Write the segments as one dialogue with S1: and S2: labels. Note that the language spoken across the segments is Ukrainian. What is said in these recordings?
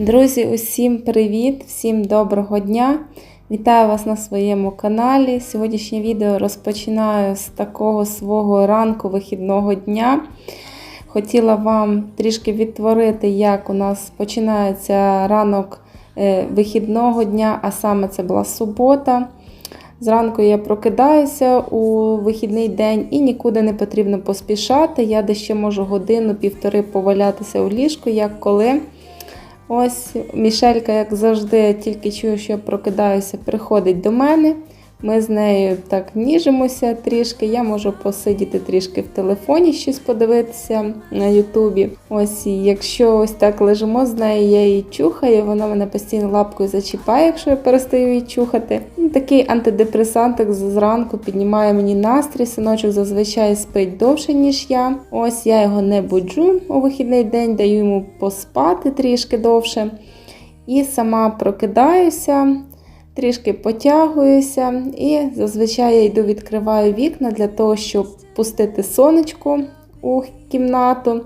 S1: Друзі, усім привіт, всім доброго дня! Вітаю вас на своєму каналі. Сьогоднішнє відео розпочинаю з такого свого ранку вихідного дня. Хотіла вам трішки відтворити, як у нас починається ранок е, вихідного дня, а саме це була субота. Зранку я прокидаюся у вихідний день і нікуди не потрібно поспішати. Я дещо можу годину-півтори повалятися у ліжку, як коли. Ось Мішелька, як завжди, тільки чую, що я прокидаюся, приходить до мене. Ми з нею так ніжимося трішки. Я можу посидіти трішки в телефоні, щось подивитися на Ютубі. Ось якщо ось так лежимо з нею, я її чухаю, вона мене постійно лапкою зачіпає, якщо я перестаю її чухати. Ну, Такий антидепресантик зранку піднімає мені настрій. Синочок зазвичай спить довше, ніж я. Ось я його не буджу у вихідний день, даю йому поспати трішки довше. І сама прокидаюся трішки потягуюся і зазвичай я йду відкриваю вікна для того, щоб пустити сонечко у кімнату.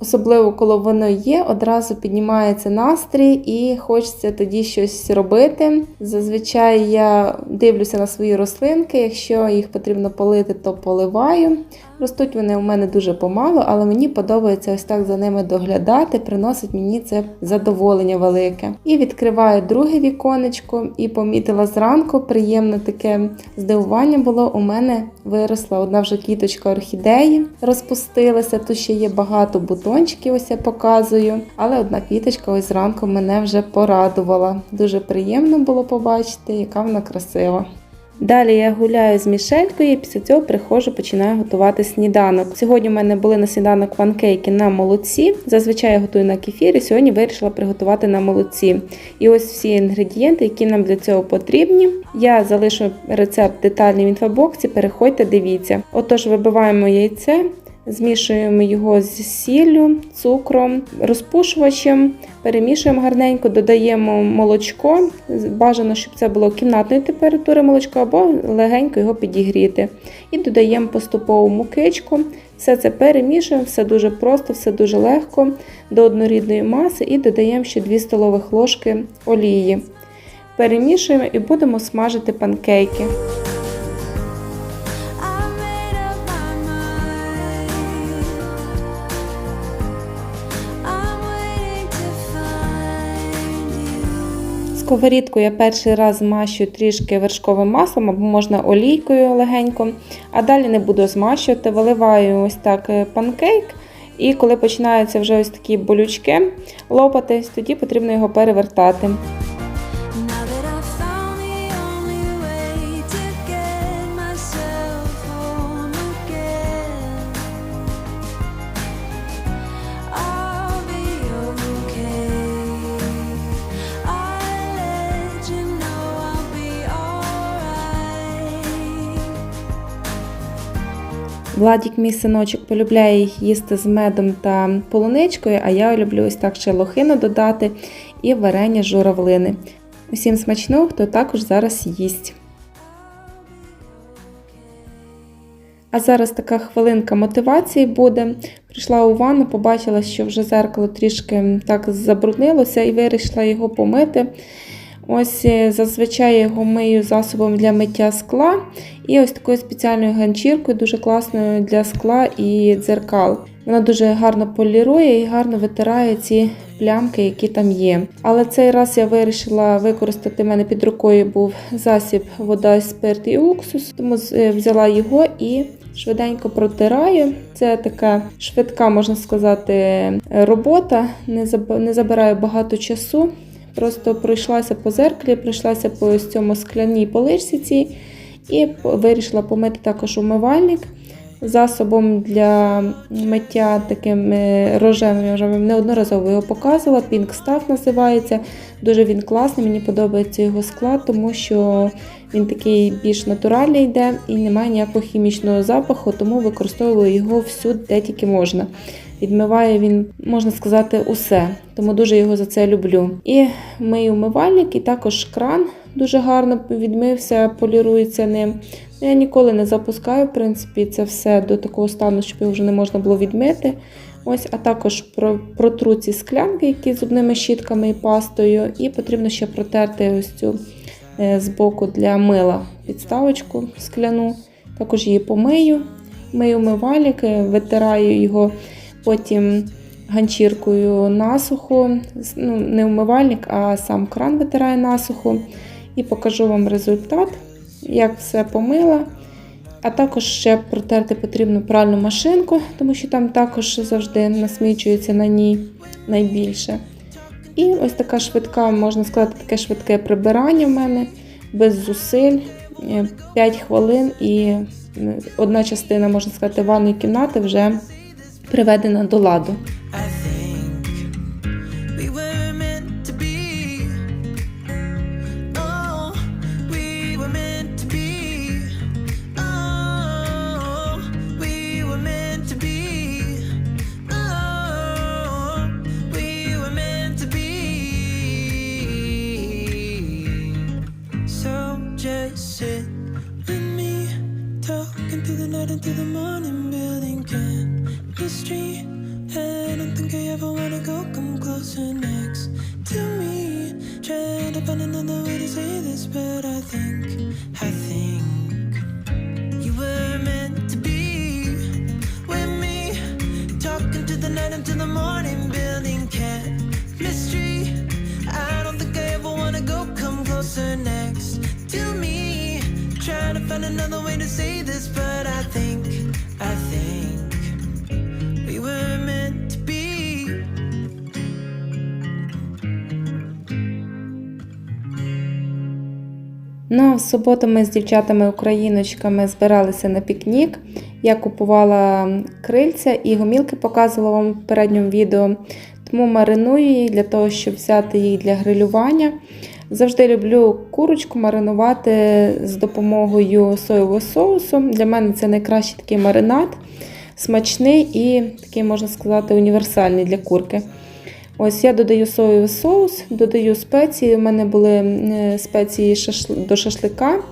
S1: Особливо, коли воно є, одразу піднімається настрій і хочеться тоді щось робити. Зазвичай я дивлюся на свої рослинки, якщо їх потрібно полити, то поливаю. Ростуть вони у мене дуже помало, але мені подобається ось так за ними доглядати, приносить мені це задоволення велике. І відкриваю друге віконечко і помітила зранку, приємне таке здивування було. У мене виросла одна вже квіточка орхідеї, розпустилася. Тут ще є багато бутончиків, ось я показую. Але одна квіточка ось зранку мене вже порадувала. Дуже приємно було побачити, яка вона красива. Далі я гуляю з Мішелькою після цього приходжу, починаю готувати сніданок. Сьогодні у мене були на сніданок панкейки на молоці. Зазвичай я готую на кефірі. Сьогодні вирішила приготувати на молоці. І ось всі інгредієнти, які нам для цього потрібні. Я залишу рецепт детальний в інфобоксі. Переходьте, дивіться. Отож, вибиваємо яйце. Змішуємо його з сіллю, цукром, розпушувачем, перемішуємо гарненько, додаємо молочко. Бажано, щоб це було кімнатної температури молочко або легенько його підігріти. І додаємо поступово мукичку. Все це перемішуємо, все дуже просто, все дуже легко до однорідної маси і додаємо ще 2 столових ложки олії. Перемішуємо і будемо смажити панкейки. Сковорідку я перший раз змащую трішки вершковим маслом або можна олійкою легенько, а далі не буду змащувати. Виливаю ось так е, панкейк. І коли починаються вже ось такі болючки лопатись, тоді потрібно його перевертати. Владік, мій синочок, полюбляє їх їсти з медом та полуничкою, а я люблю ось так ще лохину додати і варення журавлини. Усім смачного, хто також зараз їсть. А зараз така хвилинка мотивації буде. Прийшла у ванну, побачила, що вже зеркало трішки так забруднилося і вирішила його помити. Ось е, зазвичай його мию засобом для миття скла і ось такою спеціальною ганчіркою, дуже класною для скла і дзеркал. Вона дуже гарно полірує і гарно витирає ці плямки, які там є. Але цей раз я вирішила використати в мене під рукою був засіб вода, спирт і уксус, тому е, взяла його і швиденько протираю. Це така швидка, можна сказати, робота, не забирає багато часу. Просто пройшлася по зеркалі, пройшлася по цьому скляній поличці цій і вирішила помити також умивальник засобом для миття таким е, рожевим. Вже вам неодноразово його показувала. Pink Stuff називається. Дуже він класний, мені подобається його склад, тому що він такий більш натуральний йде і немає ніякого хімічного запаху, тому використовую його всюди, де тільки можна. Відмиває він, можна сказати, усе, тому дуже його за це люблю. І мию умивальник, і також кран дуже гарно відмився, полірується ним. Я ніколи не запускаю, в принципі, це все до такого стану, щоб його вже не можна було відмити. Ось, а також про- протру ці склянки, які зубними щітками і пастою. І потрібно ще протерти ось цю е, збоку для мила підставочку скляну. Також її помию, мию умивальник, е, витираю його потім ганчіркою насухо. Ну, не умивальник, а сам кран витираю насухо. І покажу вам результат, як все помила. А також ще протерти потрібно пральну машинку, тому що там також завжди насмічується на ній найбільше. І ось така швидка, можна сказати, таке швидке прибирання в мене без зусиль. 5 хвилин і е, одна частина, можна сказати, ванної кімнати вже приведена до ладу.
S2: Say this, but I think, I think you were meant to be with me. Talking to the night into the morning, building chemistry. I don't think I ever wanna go come closer next to me. Trying to find another way to say this, but I think,
S1: Ну, а в суботу ми з дівчатами-україночками збиралися на пікнік. Я купувала крильця і гомілки показувала вам в передньому відео. Тому мариную їх для того, щоб взяти їх для грилювання. Завжди люблю курочку маринувати з допомогою соєвого соусу. Для мене це найкращий такий маринад, смачний і такий, можна сказати, універсальний для курки. Ось я додаю соєвий соус, додаю спеції. У мене були е, спеції до шашлика,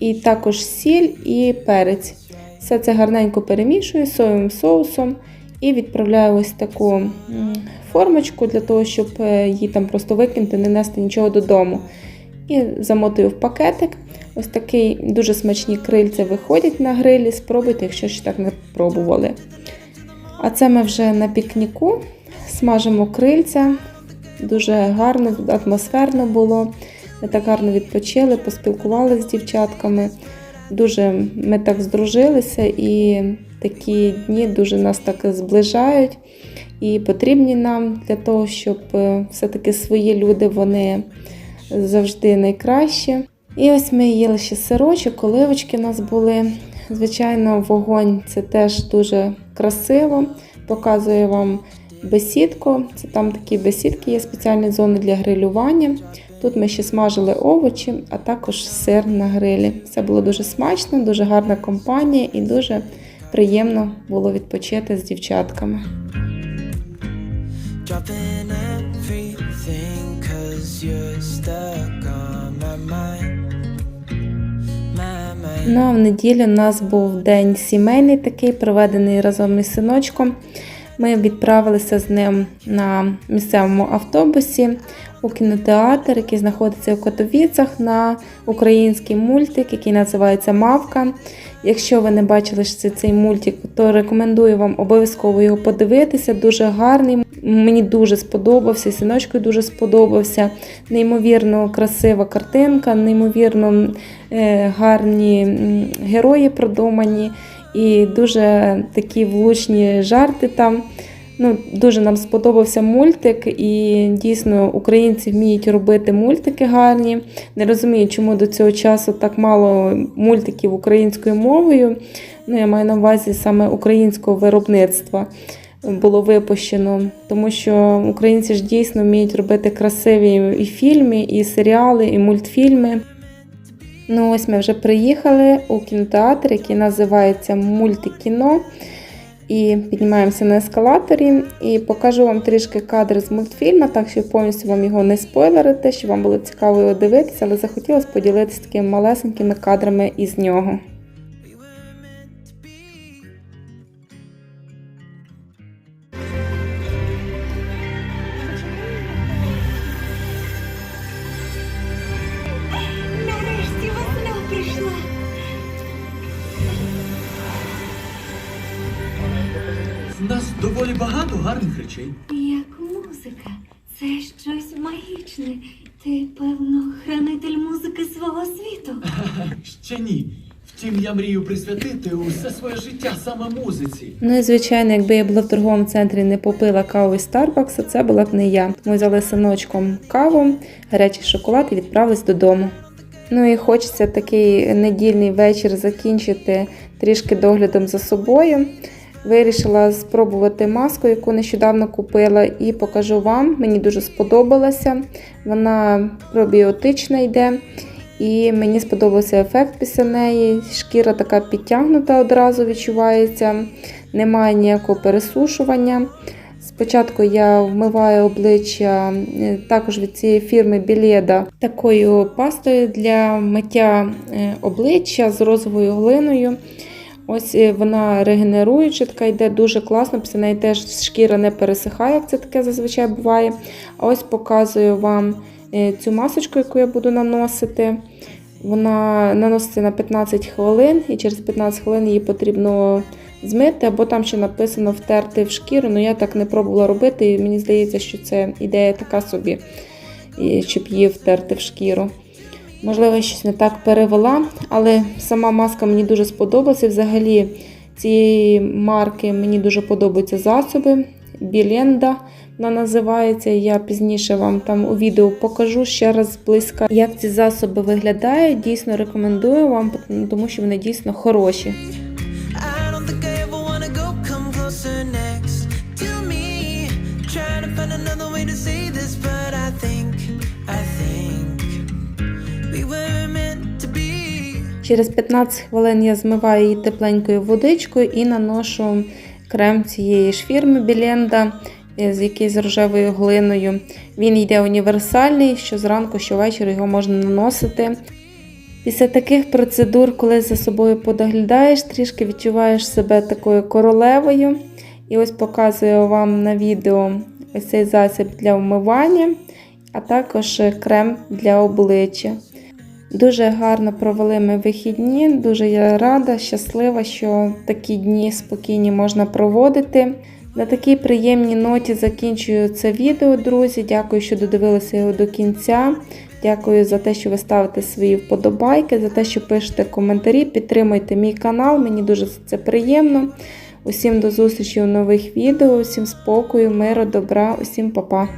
S1: і також сіль і перець. Все це гарненько перемішую соєвим соусом і відправляю ось таку формочку для того, щоб е, її там просто викинути, не нести нічого додому. І замотую в пакетик. Ось такий дуже смачні крильця виходять на грилі. Спробуйте, якщо ще так не пробували. А це ми вже на пікніку. Смажимо крильця. Дуже гарно, атмосферно було. Ми так гарно відпочили, поспілкувалися з дівчатками. Дуже ми так здружилися і такі дні дуже нас так зближають і потрібні нам для того, щоб е, все-таки свої люди вони завжди найкращі. І ось ми їли ще сирочок, оливочки у нас були. Звичайно, вогонь це теж дуже красиво. Показую вам бесідку. Це там такі бесідки, є спеціальні зони для грилювання. Тут ми ще смажили овочі, а також сир на грилі. Все було дуже смачно, дуже гарна компанія і дуже приємно було відпочити з дівчатками. Ну а в неділю у нас був день сімейний такий, проведений разом із синочком. Ми відправилися з ним на місцевому автобусі у кінотеатр, який знаходиться у Котовіцях, на український мультик, який називається Мавка. Якщо ви не бачили ще цей мультик, то рекомендую вам обов'язково його подивитися. Дуже гарний. Мені дуже сподобався, синочку дуже сподобався. Неймовірно красива картинка, неймовірно е, гарні герої продумані і дуже такі влучні жарти там. Ну, дуже нам сподобався мультик, і дійсно українці вміють робити мультики гарні. Не розумію, чому до цього часу так мало мультиків українською мовою. Ну, я маю на увазі саме українського виробництва було випущено, тому що українці ж дійсно вміють робити красиві і фільми, і серіали, і мультфільми. Ну, ось ми вже приїхали у кінотеатр, який називається Мультикіно. І піднімаємося на ескалаторі і покажу вам трішки кадри з мультфільму, так що повністю вам його не спойлерити, щоб вам було цікаво його дивитися, але захотілося поділитися такими малесенькими кадрами із нього.
S3: Доволі багато гарних речей.
S4: Як музика, це щось магічне. Ти, певно, хранитель музики свого світу.
S3: Ще ні. Втім, я мрію присвятити усе своє життя саме музиці.
S1: Ну і звичайно, якби я була в торговому центрі не попила каву із Старбакса, це була б не я. Ми взяли синочком каву, гарячий шоколад і відправились додому. Ну і хочеться такий недільний вечір закінчити трішки доглядом за собою. Вирішила спробувати маску, яку нещодавно купила, і покажу вам. Мені дуже сподобалася. Вона пробіотична йде. І мені сподобався ефект після неї. Шкіра така підтягнута одразу відчувається, немає ніякого пересушування. Спочатку я вмиваю обличчя е, також від цієї фірми Білєда такою пастою для миття е, обличчя з розовою глиною. Ось е, вона регенеруюча, така йде дуже класно. Після неї теж шкіра не пересихає, як це таке зазвичай буває. А ось показую вам е, цю масочку, яку я буду наносити. Вона наноситься на 15 хвилин, і через 15 хвилин її потрібно змити, або там ще написано втерти в шкіру. Ну я так не пробувала робити, і мені здається, що це ідея така собі, щоб її втерти в шкіру. Можливо, щось не так перевела, але сама маска мені дуже сподобалася. Взагалі цієї марки мені дуже подобаються засоби. Біленда вона називається. Я пізніше вам там у відео покажу ще раз близько, як ці засоби виглядають. Дійсно рекомендую вам, тому що вони дійсно хороші. Через 15 хвилин я змиваю її тепленькою водичкою і наношу крем цієї ж фірми Біленда з якоюсь рожевою глиною. Він йде універсальний, що зранку, що ввечері його можна наносити. Після таких процедур, коли за собою подоглядаєш, трішки відчуваєш себе такою королевою. І ось показую вам на відео ось цей засіб для вмивання, а також крем для обличчя. Дуже гарно провели ми вихідні. Дуже я рада, щаслива, що такі дні спокійні можна проводити. На такій приємній ноті закінчую це відео, друзі. Дякую, що додивилися його до кінця. Дякую за те, що ви ставите свої вподобайки, за те, що пишете коментарі. Підтримуйте мій канал, мені дуже це приємно. Усім до зустрічі у нових відео, усім спокою, миру, добра, усім па-па.